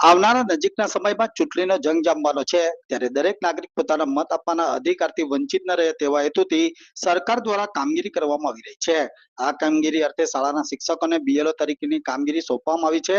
આવનારા નજીકના સમયમાં ચૂંટણીનો જંગ જામવાનો છે. ત્યારે દરેક નાગરિક પોતાના મત આપવાના અધિકારથી વંચિત ન રહે તેવા હેતુથી સરકાર દ્વારા કામગીરી કરવામાં આવી રહી છે. આ કામગીરી અર્થે શાળાના શિક્ષકોને બીએલઓ તરીકેની કામગીરી સોંપવામાં આવી છે,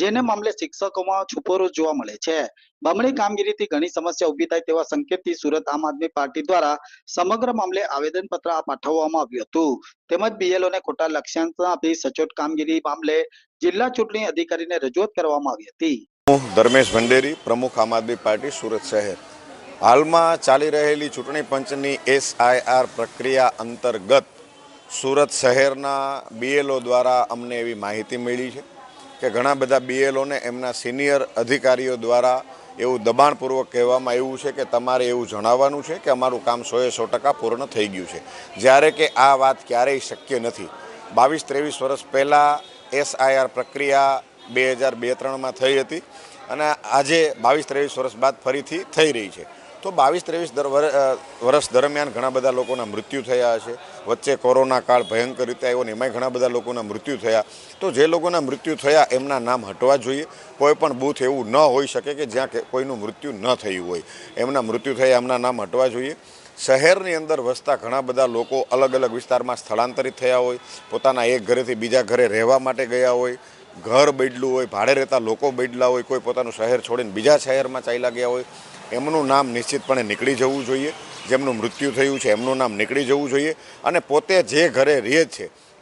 જેને મામલે શિક્ષકોમાં છુપોરો જોવા મળે છે. બમણી કામગીરીથી ઘણી સમસ્યા ઊભી થાય તેવા સંકેતથી સુરત આમ આદમી પાર્ટી દ્વારા સમગ્ર મામલે આવેદનપત્ર પાઠવવામાં આવ્યું હતું. તેમજ બીએલઓને ખોટા લક્ષ્યાંક આપી સચોટ કામગીરી મામલે જિલ્લા ચૂંટણી અધિકારીને રજૂઆત કરવામાં આવી હતી. હું ધર્મેશ ભંડેરી, પ્રમુખ આમ આદમી પાર્ટી, સુરત શહેર. હાલમાં ચાલી રહેલી ચૂંટણી પંચની એસઆઈઆર પ્રક્રિયા અંતર્ગત સુરત શહેરના બીએલઓ દ્વારા અમને એવી માહિતી મળી છે કે ઘણા બધા બીએલઓને એમના સિનિયર અધિકારીઓ દ્વારા એવું દબાણપૂર્વક કહેવામાં આવ્યું છે કે તમારે એવું જણાવવાનું છે કે અમારું કામ સોએ સો ટકા પૂર્ણ થઈ ગયું છે. જ્યારે કે આ વાત ક્યારેય શક્ય નથી. બાવીસ ત્રેવીસ વર્ષ પહેલાં એસઆઈઆર પ્રક્રિયા બે હજાર બે ત્રણમાં થઈ હતી અને આજે બાવીસ ત્રેવીસ વર્ષ બાદ ફરીથી થઈ રહી છે. તો બાવીસ ત્રેવીસ વર્ષ દરમિયાન ઘણા બધા લોકોના મૃત્યુ થયા હશે. વચ્ચે કોરોના કાળ ભયંકર રીતે આવ્યો ને એમાંય ઘણા બધા લોકોના મૃત્યુ થયા. તો જે લોકોના મૃત્યુ થયા એમના નામ હટવા જોઈએ. કોઈ પણ બૂથ એવું ન હોઈ શકે કે જ્યાં કોઈનું મૃત્યુ ન થયું હોય. એમના મૃત્યુ થયા એમના નામ હટવા જોઈએ. શહેરની અંદર વસતા ઘણા બધા લોકો અલગ અલગ વિસ્તારમાં સ્થળાંતરિત થયા હોય, પોતાના એક ઘરેથી બીજા ઘરે રહેવા માટે ગયા હોય, ઘર બેડલું હોય, ભાડે રહેતા લોકો બેડલા હોય, કોઈ પોતાનું શહેર છોડીને બીજા શહેરમાં ચાલ્યા ગયા હોય, એમનું નામ નિશ્ચિતપણે નીકળી જવું જોઈએ. જેમનું મૃત્યુ થયું છે, એમનું નામ નીકળી જવું જોઈએ. અને પોતે જે ઘરે રહે છે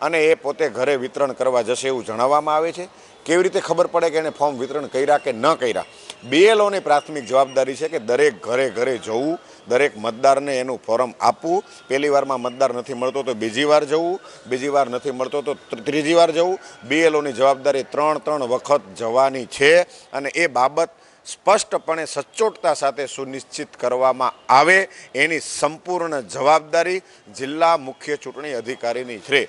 અને એ પોતે ઘરે વિતરણ કરવા જશે એવું જણાવવામાં આવે છે. કેવી રીતે ખબર પડે કે એને ફોર્મ વિતરણ કર્યા કે ન કર્યા? બીએલઓની પ્રાથમિક જવાબદારી છે કે દરેક ઘરે ઘરે જવું, દરેક મતદારને એનું ફોર્મ આપવું. પહેલી વારમાં મતદાર નથી મળતો તો બીજી વાર જવું, બીજી વાર નથી મળતો તો ત્રી- ત્રીજી વાર જવું. બીએલઓની જવાબદારી ત્રણ ત્રણ વખત જવાની છે અને એ બાબત સ્પષ્ટપણે સચોટતા સાથે સુનિશ્ચિત કરવામાં આવે. એની સંપૂર્ણ જવાબદારી જિલ્લા મુખ્ય ચૂંટણી અધિકારીની છે.